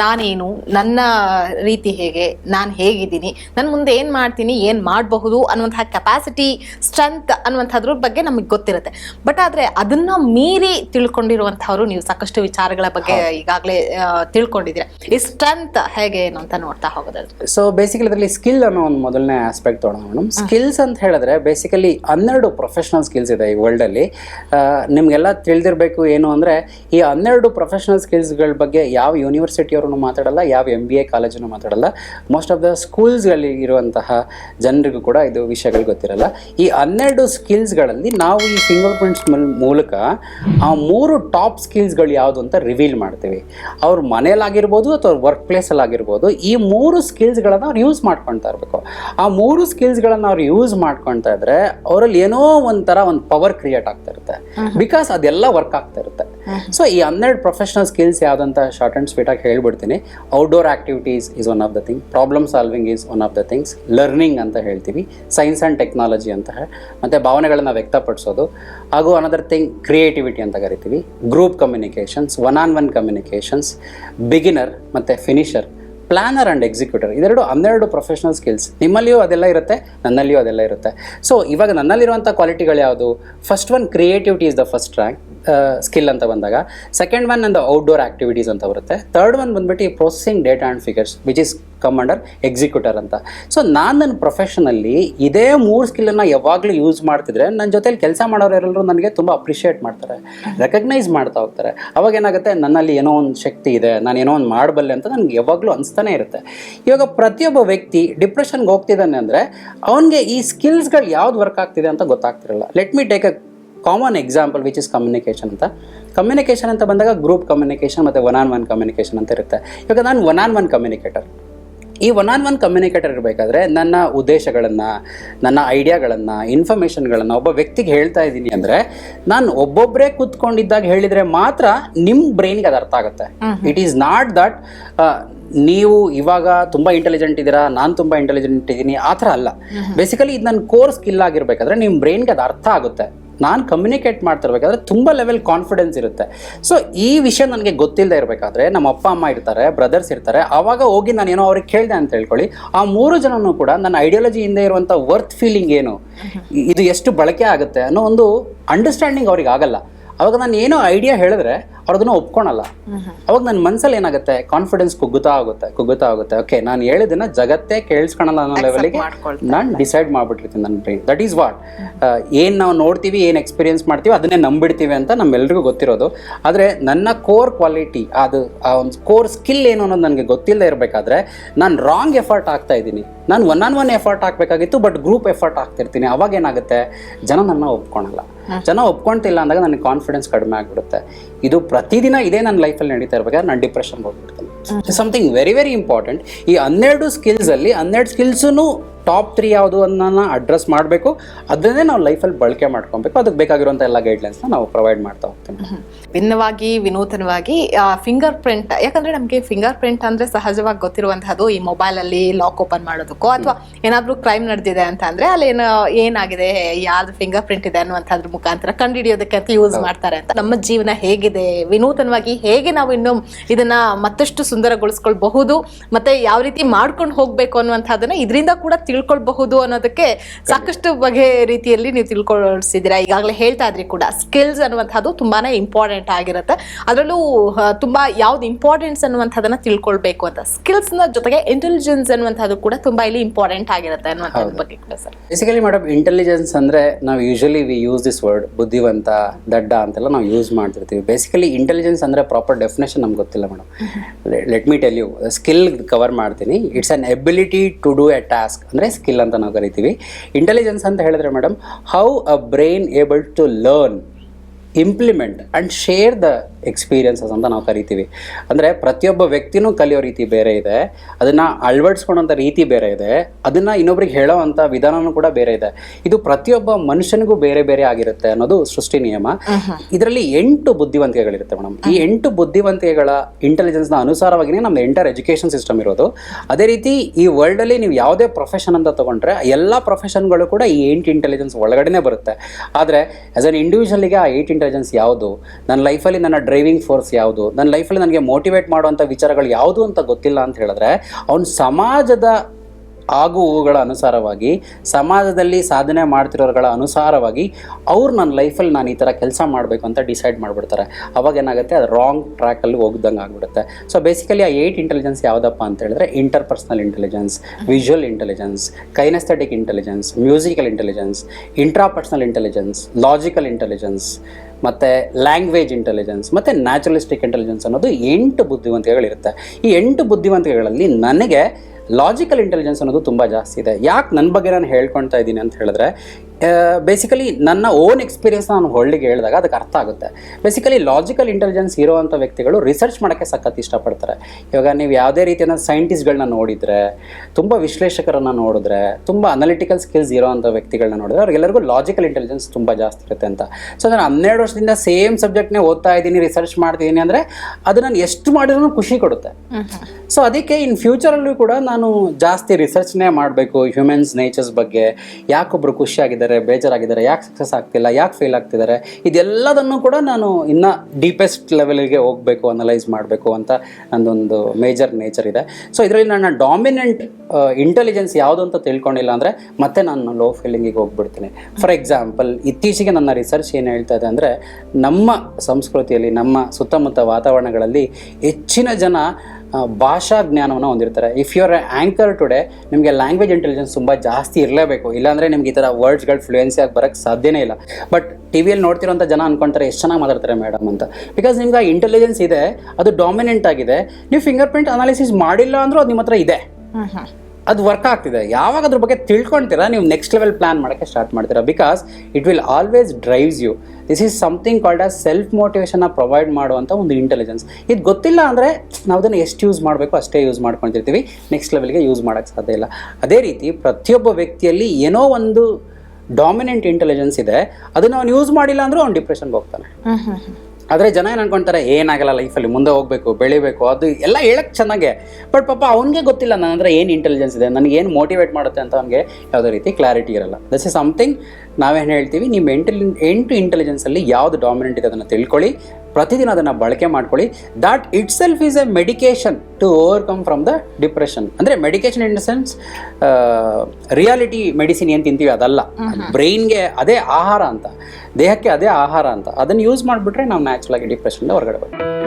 ನಾನೇನು ನನ್ನ ರೀತಿ ಹೇಗೆ ನಾನು ಹೇಗಿದ್ದೀನಿ ನನ್ನ ಮುಂದೆ ಏನು ಮಾಡ್ತೀನಿ ಏನು ಮಾಡಬಹುದು ಅನ್ನುವಂತಹ ಕೆಪಾಸಿಟಿ ಸ್ಟ್ರೆಂತ್ ಅನ್ನುವಂಥದ್ರ ಬಗ್ಗೆ ನಮಗೆ ಗೊತ್ತಿರುತ್ತೆ. ಬಟ್ ಆದರೆ ಅದನ್ನ ಮೀರಿ ತಿಳ್ಕೊಂಡಿರುವಂಥವ್ರು ನೀವು ಸಾಕಷ್ಟು ವಿಚಾರಗಳ ಬಗ್ಗೆ ಈಗಾಗಲೇ ತಿಳ್ಕೊಂಡಿದ್ದೀರಾ. ಈ ಸ್ಟ್ರೆಂತ್ ಹೇಗೆ ಏನು ಅಂತ ನೋಡ್ತಾ ಹೋಗೋದಾದ್ರೆ. ಸೊ ಬೇಸಿಕಲಿ ಅದರಲ್ಲಿ ಸ್ಕಿಲ್ ಅನ್ನೋ ಒಂದು ಮೊದಲನೇ ಆಸ್ಪೆಕ್ಟ್ ತೊಗೊಳೋಣ ಮೇಡಮ್. ಸ್ಕಿಲ್ಸ್ ಅಂತ ಹೇಳಿದ್ರೆ ಬೇಸಿಕಲಿ ಹನ್ನೆರಡು ಪ್ರೊಫೆಷನಲ್ ಸ್ಕಿಲ್ಸ್ ಇದೆ ಈ ವರ್ಲ್ಡಲ್ಲಿ ನಿಮಗೆಲ್ಲ ತಿಳಿದಿರಬೇಕು ಏನು ಅಂದರೆ ಈ ಹನ್ನೆರಡು ಪ್ರೊಫೆಷನಲ್ ಸ್ಕಿಲ್ಸ್ಗಳ ಬಗ್ಗೆ ಯಾವ ಯೂನಿವರ್ಸಿಟಿಯವರು ಮಾತಾಡಲ್ಲ ಯಾವ ಎಂ ಬಿ ಎ ಕಾಲೇಜನ್ನು ಮಾತಾಡಲ್ಲ. ಮೋಸ್ಟ್ ಆಫ್ ದ ಸ್ಕೂಲ್ಸ್ಗಳಲ್ಲಿ ಇರುವಂತಹ ಜನರಿಗೂ ಕೂಡ ಇದು ವಿಷಯಗಳು ಗೊತ್ತಿರಲ್ಲ. ಈ ಹನ್ನೆರಡು ಸ್ಕಿಲ್ಸ್ಗಳಲ್ಲಿ ನಾವು ಈ ಫಿಂಗರ್ ಪ್ರಿಂಟ್ಸ್ ಮೂಲಕ ಆ ಮೂರು ಟಾಪ್ ಸ್ಕಿಲ್ಸ್ಗಳು ಯಾವುದು ಅಂತ ರಿವೀಲ್ ಮಾಡ್ತೀವಿ. ಅವ್ರ ಮನೇಲಾಗಿರ್ಬೋದು ಅಥವಾ ವರ್ಕ್ ಪ್ಲೇಸಲ್ಲಾಗಿರ್ಬೋದು ಈ ಮೂರು ಸ್ಕಿಲ್ಸ್ಗಳನ್ನು ಅವ್ರು ಯೂಸ್ ಮಾಡ್ಕೊಳ್ತಾ ಇರಬೇಕು. ಆ ಮೂರು ಸ್ಕಿಲ್ಸ್ಗಳನ್ನು ಅವ್ರು ಯೂಸ್ ಮಾಡ್ಕೊಳ್ತಾ ಇದ್ರೆ ಅವರಲ್ಲಿ ಏನೋ ಒಂಥರ ಒಂದು ಪವರ್ ಕ್ರಿಯೇಟ್ ಆಗ್ತಾ ಇರುತ್ತೆ. ಬಿಕಾಸ್ ಅದೆಲ್ಲ ವರ್ಕ್ ಆಗ್ತಾ ಇರುತ್ತೆ. ಸೊ ಈ ಹನ್ನೆರಡು ಪ್ರೊಫೆಷನಲ್ ಸ್ಕಿಲ್ಸ್ ಯಾವುದಂತ ಶಾರ್ಟ್ ಆ್ಯಂಡ್ ಸ್ವೀಟಾಗಿ ಹೇಳ್ಬಿಡ್ತೀನಿ. Outdoor activities is one of the thing problem solving is one of the things learning ಅಂತ ಹೇಳ್ತೀವಿ. ಸೈನ್ಸ್ ಆ್ಯಂಡ್ ಟೆಕ್ನಾಲಜಿ ಅಂತ ಮತ್ತು ಭಾವನೆಗಳನ್ನು ವ್ಯಕ್ತಪಡಿಸೋದು. ಹಾಗೂ ಅನದರ್ ಥಿಂಗ್ ಕ್ರಿಯೇಟಿವಿಟಿ ಅಂತ ಕರಿತೀವಿ. Group communications one on one communications beginner ಮತ್ತು ಫಿನಿಷರ್ ಪ್ಲಾನರ್ ಆ್ಯಂಡ್ ಎಕ್ಸಿಕ್ಯೂಟರ್ ಇದೆರಡು ಹನ್ನೆರಡು ಪ್ರೊಫೆಷನಲ್ ಸ್ಕಿಲ್ಸ್ ನಿಮ್ಮಲ್ಲಿಯೂ ಅದೆಲ್ಲ ಇರುತ್ತೆ, ನನ್ನಲ್ಲಿಯೂ ಅದೆಲ್ಲ ಇರುತ್ತೆ. ಸೊ ಇವಾಗ ನನ್ನಲ್ಲಿರುವಂಥ ಕ್ವಾಲಿಟಿಗಳು ಯಾವುದು? First one creativity is the first rank skill ಅಂತ ಬಂದಾಗ. ಸೆಕೆಂಡ್ ಒನ್ ಅಂದ ಔಟ್ಡೋರ್ ಆಕ್ಟಿವಿಟೀಸ್ ಅಂತ ಬರುತ್ತೆ. ಥರ್ಡ್ ಒನ್ ಬಂದ್ಬಿಟ್ಟು ಈ processing data and figures which is commander executor ಅಂತ. ಸೊ ನಾನು ನನ್ನ ಪ್ರೊಫೆಷನಲ್ಲಿ ಇದೇ ಮೂರು ಸ್ಕಿಲ್ಲನ್ನು ಯಾವಾಗಲೂ ಯೂಸ್ ಮಾಡ್ತಿದ್ರೆ ನನ್ನ ಜೊತೆಲಿ ಕೆಲಸ ಮಾಡೋರೆಲ್ಲರೂ ನನಗೆ ತುಂಬ ಅಪ್ರಿಷಿಯೇಟ್ ಮಾಡ್ತಾರೆ. ರೆಕಗ್ನೈಸ್ ಮಾಡ್ತಾ ಹೋಗ್ತಾರೆ. ಅವಾಗ ಏನಾಗುತ್ತೆ? ನನ್ನಲ್ಲಿ ಏನೋ ಒಂದು ಶಕ್ತಿ ಇದೆ, ನಾನು ಏನೋ ಒಂದು ಮಾಡಬಲ್ಲೆ ಅಂತ ನನಗೆ ಯಾವಾಗಲೂ ಅನಿಸ್ತಾನೆ ಇರುತ್ತೆ. ಇವಾಗ ಪ್ರತಿಯೊಬ್ಬ ವ್ಯಕ್ತಿ ಡಿಪ್ರೆಷನ್ಗೆ ಹೋಗ್ತಿದ್ದಾನೆ ಅಂದರೆ, ಅವನಿಗೆ ಈ ಸ್ಕಿಲ್ಸ್ಗಳು ಯಾವ್ದು ವರ್ಕ್ ಆಗ್ತಿದೆ ಅಂತ ಗೊತ್ತಾಗ್ತಿರಲ್ಲ. Let me take a common example which is communication ಅಂತ. ಕಮ್ಯುನಿಕೇಷನ್ ಅಂತ ಬಂದಾಗ ಗ್ರೂಪ್ ಕಮ್ಯುನಿಕೇಷನ್ ಮತ್ತು ಒನ್ ಆನ್ ಒನ್ ಕಮ್ಯುನಿಕೇಷನ್ ಅಂತ ಇರುತ್ತೆ. ಇವಾಗ ನಾನು ಒನ್ ಆನ್ ಒನ್ ಕಮ್ಯುನಿಕೇಟರ್ ಈ ಒನ್ ಆನ್ ಒನ್ ಕಮ್ಯುನಿಕೇಟರ್ ಇರಬೇಕಾದ್ರೆ ನನ್ನ ಉದ್ದೇಶಗಳನ್ನು ನನ್ನ ಐಡಿಯಾಗಳನ್ನು ಇನ್ಫಾರ್ಮೇಷನ್ಗಳನ್ನು ಒಬ್ಬ ವ್ಯಕ್ತಿಗೆ ಹೇಳ್ತಾ ಇದ್ದೀನಿ ಅಂದರೆ ನಾನು ಒಬ್ಬೊಬ್ಬರೇ ಕೂತ್ಕೊಂಡಿದ್ದಾಗ ಹೇಳಿದರೆ ಮಾತ್ರ ನಿಮ್ಮ ಬ್ರೈನ್ಗೆ ಅದು ಅರ್ಥ ಆಗುತ್ತೆ. ಇಟ್ ಈಸ್ ನಾಟ್ ದಟ್ ನೀವು ಇವಾಗ ತುಂಬ ಇಂಟೆಲಿಜೆಂಟ್ ಇದ್ದೀರಾ ನಾನು ತುಂಬ ಇಂಟೆಲಿಜೆಂಟ್ ಇದ್ದೀನಿ ಆ ಥರ ಅಲ್ಲ. ಬೇಸಿಕಲಿ ಇದು ನನ್ನ ಕೋರ್ ಸ್ಕಿಲ್ ಆಗಿರಬೇಕಾದ್ರೆ ನಿಮ್ಮ ಬ್ರೈನ್ಗೆ ಅದು ಅರ್ಥ ಆಗುತ್ತೆ. ನಾನು ಕಮ್ಯುನಿಕೇಟ್ ಮಾಡ್ತಿರ್ಬೇಕಾದ್ರೆ ತುಂಬ ಲೆವೆಲ್ ಕಾನ್ಫಿಡೆನ್ಸ್ ಇರುತ್ತೆ. ಸೊ ಈ ವಿಷಯ ನನಗೆ ಗೊತ್ತಿಲ್ಲದೆ ಇರಬೇಕಾದ್ರೆ ನಮ್ಮ ಅಪ್ಪ ಅಮ್ಮ ಇರ್ತಾರೆ ಬ್ರದರ್ಸ್ ಇರ್ತಾರೆ ಆವಾಗ ಹೋಗಿ ನಾನು ಏನೋ ಅವ್ರಿಗೆ ಕೇಳಿದೆ ಅಂತ ಹೇಳ್ಕೊಳ್ಳಿ ಆ ಮೂರು ಜನನೂ ಕೂಡ ನನ್ನ ಐಡಿಯಾಲಜಿ ಹಿಂದೆ ಇರುವಂಥ ವರ್ತ್ ಫೀಲಿಂಗ್ ಏನು ಇದು ಎಷ್ಟು ಬಳಕೆ ಆಗುತ್ತೆ ಅನ್ನೋ ಒಂದು ಅಂಡರ್ಸ್ಟ್ಯಾಂಡಿಂಗ್ ಅವ್ರಿಗೆ ಆಗಲ್ಲ. ಅವಾಗ ನಾನು ಏನೋ ಐಡಿಯಾ ಹೇಳಿದ್ರೆ ಅವ್ರು ಅದನ್ನ ಒಪ್ಕೊಳಲ್ಲ. ಅವಾಗ ನನ್ನ ಮನ್ಸಲ್ಲಿ ಏನಾಗುತ್ತೆ? ಕಾನ್ಫಿಡೆನ್ಸ್ ಕುಗ್ಗುತ್ತಾ ಆಗುತ್ತೆ ಕುಗ್ಗುತ್ತಾ ಆಗುತ್ತೆ ಓಕೆ ನಾನು ಹೇಳಿದ್ದನ್ನ ಜಗತ್ತೇ ಕೇಳಿಸ್ಕೊಳಲ್ಲ ಅನ್ನೋ ಲೆವೆಲ್ಗೆ. ನಾನು ಡಿಸೈಡ್ ಮಾಡ್ಬಿಟ್ಟಿರ್ತೀನಿ ನನ್ನ ಬ್ರೈನ್ ದಟ್ ಈಸ್ ವಾಟ್ ಏನು ನಾವು ನೋಡ್ತೀವಿ ಏನು ಎಕ್ಸ್ಪೀರಿಯನ್ಸ್ ಮಾಡ್ತೀವಿ ಅದನ್ನೇ ನಂಬಿಡ್ತೀವಿ ಅಂತ ನಮ್ಮೆಲ್ರಿಗೂ ಗೊತ್ತಿರೋದು. ಆದರೆ ನನ್ನ ಕೋರ್ ಕ್ವಾಲಿಟಿ ಅದು ಆ ಒಂದು ಕೋರ್ ಸ್ಕಿಲ್ ಏನು ಅನ್ನೋದು ನನಗೆ ಗೊತ್ತಿಲ್ಲದೆ ಇರಬೇಕಾದ್ರೆ ನಾನು ರಾಂಗ್ ಎಫರ್ಟ್ ಆಗ್ತಾ ಇದ್ದೀನಿ. ನಾನು ಒನ್ ಆನ್ ಒನ್ ಎಫರ್ಟ್ ಹಾಕಬೇಕಾಗಿತ್ತು ಬಟ್ ಗ್ರೂಪ್ ಎಫರ್ಟ್ ಹಾಕ್ತಿರ್ತೀನಿ. ಅವಾಗ ಏನಾಗುತ್ತೆ? ಜನ ನನ್ನ ಒಪ್ಕೊಳಲ್ಲ. ಜನ ಒಪ್ಕೊಳ್ತಿಲ್ಲ ಅಂದಾಗ ನನಗೆ ಕಾನ್ಫಿಡೆನ್ಸ್ ಕಡಿಮೆ ಆಗಿಬಿಡುತ್ತೆ. ಇದು ಪ್ರತಿದಿನ ಇದೇ ನನ್ನ ಲೈಫಲ್ಲಿ ನಡೀತಾ ಇರಬೇಕಾದ್ರೆ ನಾನು ಡಿಪ್ರೆಷನ್ ಹೋಗ್ಬಿಡ್ತೀನಿ. ಸಮಥಿಂಗ್ ವೆರಿ ವೆರಿ ಇಂಪಾರ್ಟೆಂಟ್ ಈ ಹನ್ನೆರಡು ಸ್ಕಿಲ್ಸಲ್ಲಿ ಹನ್ನೆರಡು ಸ್ಕಿಲ್ಸೂ ಟಾಪ್ ತ್ರೀ ಯಾವುದು ಅನ್ನೋದನ್ನ ಅಡ್ರೆಸ್ ಮಾಡಬೇಕು. ಅದನ್ನೇ ನಾವು ಲೈಫಲ್ಲಿ ಬಳಕೆ ಮಾಡ್ಕೊಬೇಕು. ಅದಕ್ಕೆ ಬೇಕಾಗಿರುವಂಥ ಎಲ್ಲ ಗೈಡ್ಲೈನ್ಸ್ನ ನಾವು ಪ್ರೊವೈಡ್ ಮಾಡ್ತಾ ಹೋಗ್ತೀವಿ ಭಿನ್ನವಾಗಿ ವಿನೂತನವಾಗಿ ಫಿಂಗರ್ ಪ್ರಿಂಟ್ ಯಾಕಂದ್ರೆ ನಮಗೆ ಫಿಂಗರ್ ಪ್ರಿಂಟ್ ಅಂದ್ರೆ ಸಹಜವಾಗಿ ಗೊತ್ತಿರುವಂತಹದ್ದು ಈ ಮೊಬೈಲ್ ಅಲ್ಲಿ ಲಾಕ್ ಓಪನ್ ಮಾಡೋದಕ್ಕೋ ಅಥವಾ ಏನಾದ್ರೂ ಕ್ರೈಮ್ ನಡೆದಿದೆ ಅಂತ ಅಂದ್ರೆ ಅಲ್ಲಿ ಏನು ಏನಾಗಿದೆ ಯಾವ್ದು ಫಿಂಗರ್ ಪ್ರಿಂಟ್ ಇದೆ ಅನ್ನುವಂಥದ್ರ ಮುಖಾಂತರ ಕಂಡುಹಿಡಿಯೋದಕ್ಕೆ ಅಂತ ಯೂಸ್ ಮಾಡ್ತಾರೆ ಅಂತ. ನಮ್ಮ ಜೀವನ ಹೇಗಿದೆ ವಿನೂತನವಾಗಿ ಹೇಗೆ ನಾವು ಇನ್ನು ಇದನ್ನ ಮತ್ತಷ್ಟು ಸುಂದರಗೊಳಿಸ್ಕೊಳ್ಬಹುದು ಮತ್ತೆ ಯಾವ ರೀತಿ ಮಾಡ್ಕೊಂಡು ಹೋಗ್ಬೇಕು ಅನ್ನುವಂಥದ್ದನ್ನ ಇದರಿಂದ ಕೂಡ ತಿಳ್ಕೊಳ್ಬಹುದು ಅನ್ನೋದಕ್ಕೆ ಸಾಕಷ್ಟು ಬಗೆ ರೀತಿಯಲ್ಲಿ ನೀವು ತಿಳ್ಕೊಳ್ಸಿದ್ದೀರಾ. ಈಗಾಗಲೇ ಹೇಳ್ತಾ ಇದ್ರಿ ಕೂಡ ಸ್ಕಿಲ್ಸ್ ಅನ್ನುವಂಥದ್ದು ತುಂಬಾನೇ ಇಂಪಾರ್ಟೆಂಟ್ ಆಗಿರುತ್ತೆ. ಅದರಲ್ಲೂ ತುಂಬಾ ಯಾವ್ದು ಇಂಪಾರ್ಟೆನ್ಸ್ ಅನ್ನುವಂಥದ್ದನ್ನ ತಿಳ್ಕೊಳ್ಬೇಕು ಅಂತ. ಸ್ಕಿಲ್ಸ್ನ ಜೊತೆಗೆ ಇಂಟೆಲಿಜೆನ್ಸ್ ಅನ್ನುವಂಥದ್ದು ಕೂಡ ತುಂಬಾ ಇಲ್ಲಿ ಇಂಪಾರ್ಟೆಂಟ್ ಆಗಿರುತ್ತೆ ಅನ್ನುವಂಥದ್ರ ಬಗ್ಗೆ ಕೂಡ ಸರ್. ಬೇಸಿಕಲಿ ಮೇಡಮ್ ಇಂಟೆಲಿಜೆನ್ಸ್ ಅಂದ್ರೆ ನಾವು usually we use this word ಬುದ್ಧಿವಂತ ದಡ್ಡ ಅಂತೆಲ್ಲ ನಾವು ಯೂಸ್ ಮಾಡ್ತಿರ್ತೀವಿ. ಬೇಸಿಕಲಿ ಇಂಟೆಲಿಜೆನ್ಸ್ ಅಂದ್ರೆ ಪ್ರಾಪರ್ ಡೆಫಿನೇಷನ್ ನಮ್ಗೆ ಗೊತ್ತಿಲ್ಲ madam let me tell you skill cover ಮಾಡ್ತೀನಿ. It's an ability to do a task ಅಂದ್ರೆ ಸ್ಕಿಲ್ ಅಂತ ನಾವು ಕರಿತೀವಿ. ಇಂಟೆಲಿಜೆನ್ಸ್ ಅಂತ ಹೇಳಿದ್ರೆ madam how a brain able to learn implement and share the experiences ಅಂತ ನಾವು ಕರಿತೀವಿ. ಅಂದರೆ ಪ್ರತಿಯೊಬ್ಬ ವ್ಯಕ್ತಿನೂ ಕಲಿಯೋ ರೀತಿ ಬೇರೆ ಇದೆ. ಅದನ್ನು ಅಳವಡಿಸ್ಕೊಳ್ಳೋಂಥ ರೀತಿ ಬೇರೆ ಇದೆ. ಅದನ್ನು ಇನ್ನೊಬ್ರಿಗೆ ಹೇಳೋ ಅಂಥ ವಿಧಾನನೂ ಕೂಡ ಬೇರೆ ಇದೆ. ಇದು ಪ್ರತಿಯೊಬ್ಬ ಮನುಷ್ಯನಿಗೂ ಬೇರೆ ಬೇರೆ ಆಗಿರುತ್ತೆ ಅನ್ನೋದು ಸೃಷ್ಟಿ ನಿಯಮ. ಇದರಲ್ಲಿ ಎಂಟು ಬುದ್ಧಿವಂತಿಕೆಗಳಿರುತ್ತೆ ಮೇಡಮ್. ಈ ಎಂಟು ಬುದ್ಧಿವಂತಿಕೆಗಳ ಇಂಟೆಲಿಜೆನ್ಸ್ನ ಅನುಸಾರವಾಗಿಯೇ ನಮ್ಮ ಎಂಟರ್ ಎಜುಕೇಷನ್ ಸಿಸ್ಟಮ್ ಇರೋದು. ಅದೇ ರೀತಿ ಈ ವರ್ಲ್ಡಲ್ಲಿ ನೀವು ಯಾವುದೇ ಪ್ರೊಫೆಷನ್ ಅಂತ ತಗೊಂಡ್ರೆ ಎಲ್ಲ ಪ್ರೊಫೆಷನ್ಗಳು ಕೂಡ ಈ ಎಂಟು ಇಂಟೆಲಿಜೆನ್ಸ್ ಒಳಗಡೆನೇ ಬರುತ್ತೆ. ಆದರೆ ಆಸ್ ಅನ್ ಇಂಡಿವಿಜುವಲ್ಗೆ ಆ ಏಟ್ ಇಂಟೆಲಿಜೆನ್ಸ್ ಯಾವುದು? ನನ್ನ ಲೈಫಲ್ಲಿ ನನ್ನ ಡ್ರೈವಿಂಗ್ ಫೋರ್ಸ್ ಯಾವುದು? ನನ್ನ ಲೈಫಲ್ಲಿ ನನಗೆ ಮೋಟಿವೇಟ್ ಮಾಡುವಂಥ ವಿಚಾರಗಳು ಯಾವುದು ಅಂತ ಗೊತ್ತಿಲ್ಲ ಅಂತ ಹೇಳಿದ್ರೆ, ಅವ್ನು ಸಮಾಜದ ಆಗುವುಗಳ ಅನುಸಾರವಾಗಿ, ಸಮಾಜದಲ್ಲಿ ಸಾಧನೆ ಮಾಡ್ತಿರೋರುಗಳ ಅನುಸಾರವಾಗಿ ಅವ್ರು ನನ್ನ ಲೈಫಲ್ಲಿ ನಾನು ಈ ಥರ ಕೆಲಸ ಮಾಡಬೇಕು ಅಂತ ಡಿಸೈಡ್ ಮಾಡಿಬಿಡ್ತಾರೆ. ಅವಾಗ ಏನಾಗುತ್ತೆ? ಅದು ರಾಂಗ್ ಟ್ರ್ಯಾಕಲ್ಲಿ ಹೋಗ್ದಂಗೆ ಆಗಿಬಿಡುತ್ತೆ. ಸೊ ಬೇಸಿಕಲಿ ಆ ಏಯ್ಟ್ ಇಂಟೆಲಿಜೆನ್ಸ್ ಯಾವುದಪ್ಪ ಅಂತ ಹೇಳಿದ್ರೆ interpersonal intelligence visual intelligence kinesthetic intelligence musical intelligence intrapersonal intelligence logical intelligence ಮತ್ತು ಲ್ಯಾಂಗ್ವೇಜ್ ಇಂಟೆಲಿಜೆನ್ಸ್ ಮತ್ತು ನ್ಯಾಚುರಲಿಸ್ಟಿಕ್ ಇಂಟೆಲಿಜೆನ್ಸ್ ಅನ್ನೋದು ಎಂಟು ಬುದ್ಧಿವಂತಿಕೆಗಳಿರುತ್ತೆ. ಈ ಎಂಟು ಬುದ್ಧಿವಂತಿಕೆಗಳಲ್ಲಿ ನನಗೆ ಲಾಜಿಕಲ್ ಇಂಟೆಲಿಜೆನ್ಸ್ ಅನ್ನೋದು ತುಂಬ ಜಾಸ್ತಿ ಇದೆ. ಯಾಕೆ ನನ್ನ ಬಗ್ಗೆ ನಾನು ಹೇಳ್ಕೊಳ್ತಾ ಇದ್ದೀನಿ ಅಂತ ಹೇಳಿದ್ರೆ ಬೇಸಿಕಲಿ ನನ್ನ ಓನ್ ಎಕ್ಸ್ಪೀರಿಯನ್ಸ್ ನಾನು ಹೊಳ್ಳಿಗೆ ಹೇಳಿದಾಗ ಅದಕ್ಕೆ ಅರ್ಥ ಆಗುತ್ತೆ. ಬೇಸಿಕಲಿ ಲಾಜಿಕಲ್ ಇಂಟೆಲಿಜೆನ್ಸ್ ಇರೋವಂಥ ವ್ಯಕ್ತಿಗಳು ರಿಸರ್ಚ್ ಮಾಡೋಕ್ಕೆ ಸಖತ್ ಇಷ್ಟಪಡ್ತಾರೆ. ಇವಾಗ ನೀವು ಯಾವುದೇ ರೀತಿಯ ಸೈಂಟಿಸ್ಟ್ಗಳನ್ನ ನೋಡಿದರೆ ತುಂಬ ವಿಶ್ಲೇಷಕರನ್ನು ನೋಡಿದ್ರೆ ತುಂಬ ಅನಲಿಟಿಕಲ್ ಸ್ಕಿಲ್ಸ್ ಇರೋವಂಥ ವ್ಯಕ್ತಿಗಳನ್ನ ನೋಡಿದ್ರೆ ಅವ್ರಿಗೆಲ್ಲರಿಗೂ ಲಾಜಿಕಲ್ ಇಂಟೆಲಿಜೆನ್ಸ್ ತುಂಬ ಜಾಸ್ತಿ ಇರುತ್ತೆ ಅಂತ. ಸೊ ನಾನು ಹನ್ನೆರಡು ವರ್ಷದಿಂದ ಸೇಮ್ ಸಬ್ಜೆಕ್ಟ್ನೇ ಓದ್ತಾ ಇದ್ದೀನಿ ರಿಸರ್ಚ್ ಮಾಡ್ತಿದ್ದೀನಿ ಅಂದರೆ ಅದು ನಾನು ಎಷ್ಟು ಮಾಡಿದ್ರೂ ಖುಷಿ ಕೊಡುತ್ತೆ. ಸೊ ಅದಕ್ಕೆ ಇನ್ ಫ್ಯೂಚರಲ್ಲೂ ಕೂಡ ನಾನು ಜಾಸ್ತಿ ರಿಸರ್ಚ್ನೇ ಮಾಡಬೇಕು ಹ್ಯೂಮನ್ಸ್ ನೇಚರ್ಸ್ ಬಗ್ಗೆ ಯಾಕೊಬ್ರು ಖುಷಿಯಾಗಿದ್ದಾರೆ ಬೇಜಾರಾಗಿದ್ದಾರೆ, ಯಾಕೆ ಸಕ್ಸಸ್ ಆಗ್ತಿಲ್ಲ, ಯಾಕೆ ಫೇಲ್ ಆಗ್ತಿದ್ದಾರೆ, ಇದೆಲ್ಲದನ್ನು ಕೂಡ ನಾನು ಇನ್ನು ಡೀಪೆಸ್ಟ್ ಲೆವೆಲ್ಗೆ ಹೋಗಬೇಕು ಅನಲೈಸ್ ಮಾಡಬೇಕು ಅಂತ ನಂದೊಂದು ಮೇಜರ್ ನೇಚರ್ ಇದೆ. ಸೊ ಇದರಲ್ಲಿ ನನ್ನ ಡಾಮಿನೆಂಟ್ ಇಂಟೆಲಿಜೆನ್ಸ್ ಯಾವುದು ಅಂತ ತಿಳ್ಕೊಂಡಿಲ್ಲ ಅಂದರೆ ಮತ್ತೆ ನಾನು ಲೋ ಫೀಲಿಂಗಿಗೆ ಹೋಗ್ಬಿಡ್ತೀನಿ. ಫಾರ್ ಎಕ್ಸಾಂಪಲ್ ಇತ್ತೀಚೆಗೆ ನನ್ನ ರಿಸರ್ಚ್ ಏನು ಹೇಳ್ತಾ ಇದೆ ಅಂದರೆ ನಮ್ಮ ಸಂಸ್ಕೃತಿಯಲ್ಲಿ, ನಮ್ಮ ಸುತ್ತಮುತ್ತ ವಾತಾವರಣಗಳಲ್ಲಿ ಹೆಚ್ಚಿನ ಜನ ಭಾಷಾ ಜ್ಞಾನವನ್ನು ಹೊಂದಿರ್ತಾರೆ. If you are anchor today ನಿಮಗೆ ಲ್ಯಾಂಗ್ವೇಜ್ ಇಂಟೆಲಿಜೆನ್ಸ್ ತುಂಬ ಜಾಸ್ತಿ ಇರಲೇಬೇಕು. ಇಲ್ಲಾಂದರೆ ನಿಮ್ಗೆ ಈ ಥರ ವರ್ಡ್ಸ್ಗಳು ಫ್ಲೂಯೆನ್ಸಿಯಾಗಿ ಬರೋಕ್ಕೆ ಸಾಧ್ಯನೇ ಇಲ್ಲ. ಬಟ್ ಟಿ ವಿಯಲ್ಲಿ ನೋಡ್ತಿರೋಂಥ ಜನ ಅನ್ಕೊಂತಾರೆ ಎಷ್ಟು ಚೆನ್ನಾಗಿ ಮಾತಾಡ್ತಾರೆ ಮೇಡಮ್ ಅಂತ. ಬಿಕಾಸ್ ನಿಮ್ಗೆ ಆ ಇಂಟೆಲಿಜೆನ್ಸ್ ಇದೆ, ಅದು ಡಾಮಿನೆಂಟ್ ಆಗಿದೆ. ನೀವು ಫಿಂಗರ್ ಪ್ರಿಂಟ್ ಅನಾಲಿಸಿಸ್ ಮಾಡಿಲ್ಲ ಅಂದರೂ ಅದು ನಿಮ್ಮ ಹತ್ರ ಇದೆ. ಅದು ವರ್ಕ್ ಆಗ್ತಿದೆ. ಯಾವಾಗ ಅದ್ರ ಬಗ್ಗೆ ತಿಳ್ಕೊಳ್ತೀರಾ ನೀವು ನೆಕ್ಸ್ಟ್ ಲೆವೆಲ್ ಪ್ಲಾನ್ ಮಾಡೋಕ್ಕೆ ಸ್ಟಾರ್ಟ್ ಮಾಡ್ತೀರಾ. Because it will always drives you this is something called as self ಮೋಟಿವೇಶನ್ನ provide ಮಾಡುವಂಥ ಒಂದು ಇಂಟೆಲಿಜೆನ್ಸ್ ಇದು ಗೊತ್ತಿಲ್ಲ ಅಂದರೆ ನಾವು ಅದನ್ನು ಎಷ್ಟು ಯೂಸ್ ಮಾಡಬೇಕು ಅಷ್ಟೇ ಯೂಸ್ ಮಾಡ್ಕೊತಿರ್ತೀವಿ ನೆಕ್ಸ್ಟ್ ಲೆವೆಲ್ಗೆ ಯೂಸ್ ಮಾಡೋಕ್ಕೆ ಸಾಧ್ಯ ಇಲ್ಲ. ಅದೇ ರೀತಿ ಪ್ರತಿಯೊಬ್ಬ ವ್ಯಕ್ತಿಯಲ್ಲಿ ಏನೋ ಒಂದು ಡಾಮಿನೆಂಟ್ ಇಂಟೆಲಿಜೆನ್ಸ್ ಇದೆ. ಅದನ್ನು ಅವ್ನು ಯೂಸ್ ಮಾಡಿಲ್ಲ ಅಂದರೂ ಅವ್ನು ಡಿಪ್ರೆಷನ್ಗೆ ಹೋಗ್ತಾನೆ. ಆದರೆ ಜನ ಏನು ಅನ್ಕೊಂತಾರೆ, ಏನಾಗಲ್ಲ ಲೈಫಲ್ಲಿ ಮುಂದೆ ಹೋಗಬೇಕು, ಬೆಳಿಬೇಕು, ಅದು ಎಲ್ಲ ಹೇಳಕ್ಕೆ ಚೆನ್ನಾಗೆ. ಬಟ್ ಪಾಪ ಅವನಿಗೆ ಗೊತ್ತಿಲ್ಲ ನನ್ನ ಹತ್ರ ಏನು ಇಂಟೆಲಿಜೆನ್ಸ್ ಇದೆ, ನನಗೆ ಏನು ಮೋಟಿವೇಟ್ ಮಾಡುತ್ತೆ ಅಂತ ಅವನಿಗೆ ಯಾವುದೇ ರೀತಿ ಕ್ಲಾರಿಟಿ ಇರಲ್ಲ. ದಿಸ್ ಇಸ್ ಸಮಥಿಂಗ್ ನಾವೇನು ಹೇಳ್ತೀವಿ, ನಿಮ್ಮ ಎಂಟಲಿ ಎಂಟು ಇಂಟೆಲಿಜೆನ್ಸಲ್ಲಿ ಯಾವುದು ಡಾಮಿನೆಂಟ್ ಇದೆ ಅದನ್ನು ತಿಳ್ಕೊಳ್ಳಿ. ಪ್ರತಿದಿನ ಅದನ್ನು ಬಳಕೆ ಮಾಡ್ಕೊಳ್ಳಿ. That itself is a medication to overcome from the depression ಅಂದರೆ medication in the sense reality medicine ಏನು ತಿಂತೀವಿ ಅದಲ್ಲ. ಬ್ರೈನ್ಗೆ ಅದೇ ಆಹಾರ ಅಂತ. ದೇಹಕ್ಕೆ ಅದೇ ಆಹಾರ ಅಂತ. ಅದನ್ನು ಯೂಸ್ ಮಾಡಿಬಿಟ್ರೆ ನಾವು ನ್ಯಾಚುರಲ್ ಆಗಿ ಡಿಪ್ರೆಷನ್ ಹೊರಗಡೆ ಬರ್ತೀವಿ.